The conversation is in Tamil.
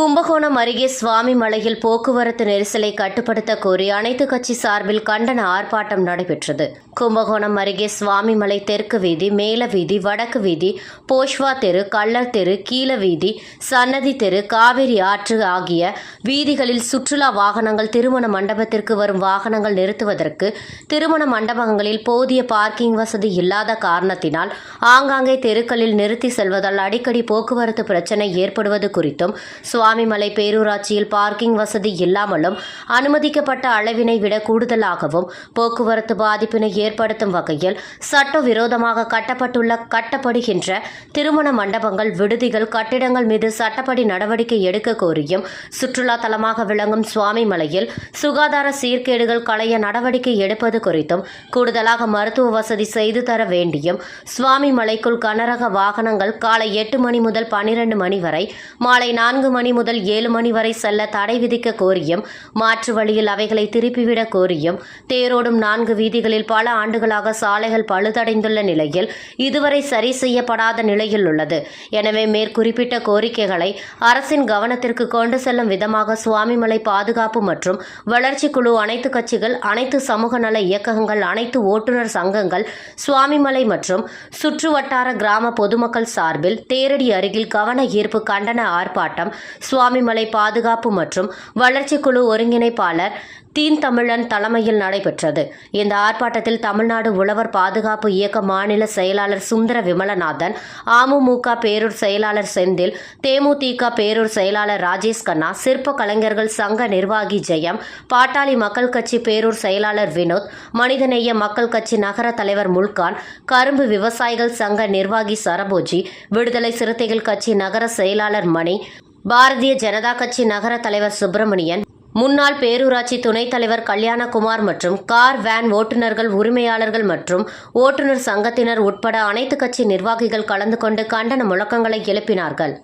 கும்பகோணம் அருகே சுவாமி மலையில் போக்குவரத்து நெரிசலை கட்டுப்படுத்த கோரி அனைத்து கட்சி சார்பில் கண்டன ஆர்ப்பாட்டம் நடைபெற்றது. கும்பகோணம் அருகே சுவாமிமலை தெற்கு வீதி மேல வீதி வடக்கு வீதி போஷ்வா தெரு கள்ளர் தெரு கீழ வீதி சன்னதி தெரு காவிரி ஆற்று ஆகிய வீதிகளில் சுற்றுலா வாகனங்கள் திருமண மண்டபத்திற்கு வரும் வாகனங்கள் நிறுத்துவதற்கு திருமண மண்டபங்களில் போதிய பார்க்கிங் வசதி இல்லாத காரணத்தினால் ஆங்காங்கே தெருக்களில் நிறுத்தி செல்வதால் அடிக்கடி போக்குவரத்து பிரச்சனை ஏற்படுவது குறித்தும் சுவாமிமலை பேரூராட்சியில் பார்க்கிங் வசதி இல்லாமலும் அனுமதிக்கப்பட்ட அளவினை விட கூடுதலாகவும் போக்குவரத்து பாதிப்பினை ஏற்படுத்தும் வகையில் சட்டவிரோதமாக கட்டப்பட்டுள்ள கட்டப்படுகின்ற திருமண மண்டபங்கள் விடுதிகள் கட்டிடங்கள் மீது சட்டப்படி நடவடிக்கை எடுக்க கோரியும் சுற்றுலா தலமாக விளங்கும் சுவாமிமலையில் சுகாதார சீர்கேடுகள் களைய நடவடிக்கை எடுப்பது குறித்தும் கூடுதலாக மருத்துவ வசதி செய்து தர வேண்டியும் சுவாமிமலைக்குள் கனரக வாகனங்கள் காலை எட்டு மணி முதல் பனிரெண்டு மணி வரை மாலை நான்கு மணி முதல் ஏழு மணி வரை செல்ல தடை விதிக்க கோரியும் மாற்று வழியில் அவைகளை திருப்பிவிட கோரியும் தேரோடும் நான்கு வீதிகளில் பல ஆண்டுகளாக சாலைகள் பழுதடைந்துள்ள நிலையில் இதுவரை சரி செய்யப்படாத நிலையில் உள்ளது. எனவே மேற்குறிப்பிட்ட கோரிக்கைகளை அரசின் கவனத்திற்கு கொண்டு செல்லும் விதமாக சுவாமிமலை பாதுகாப்பு மற்றும் வளர்ச்சி குழு அனைத்து கட்சிகள் அனைத்து சமூக நல இயக்கங்கள் அனைத்து ஓட்டுநர் சங்கங்கள் சுவாமிமலை மற்றும் சுற்றுவட்டார கிராம பொதுமக்கள் சார்பில் தேரடி அருகில் கவன ஈர்ப்பு கண்டன ஆர்ப்பாட்டம் சுவாமிமலை பாதுகாப்பு மற்றும் வளர்ச்சி குழு ஒருங்கிணைப்பாளர் தீன் தமிழன் தலைமையில் நடைபெற்றது. இந்த ஆர்ப்பாட்டத்தில் தமிழ்நாடு உழவர் பாதுகாப்பு இயக்க மாநில செயலாளர் சுந்தர விமலநாதன் அமமுக பேரூர் செயலாளர் செந்தில் தேமுதிக பேரூர் செயலாளர் ராஜேஷ் கண்ணா சிற்ப கலைஞர்கள் சங்க நிர்வாகி ஜெயம் பாட்டாளி மக்கள் கட்சி பேரூர் செயலாளர் வினோத் மனிதநேய மக்கள் கட்சி நகர தலைவர் முல்கான் கரும்பு விவசாயிகள் சங்க நிர்வாகி சரபோஜி விடுதலை சிறுத்தைகள் கட்சி நகர செயலாளர் மணி பாரதிய ஜனதா கட்சி நகர தலைவர் சுப்பிரமணியன் முன்னாள் பேரூராட்சி துணைத் தலைவர் கல்யாணகுமார் மற்றும் கார் வேன் ஓட்டுநர்கள் உரிமையாளர்கள் மற்றும் ஓட்டுநர் சங்கத்தினர் உட்பட அனைத்து கட்சி நிர்வாகிகள் கலந்து கொண்டு கண்டன முழக்கங்களை எழுப்பினார்கள்.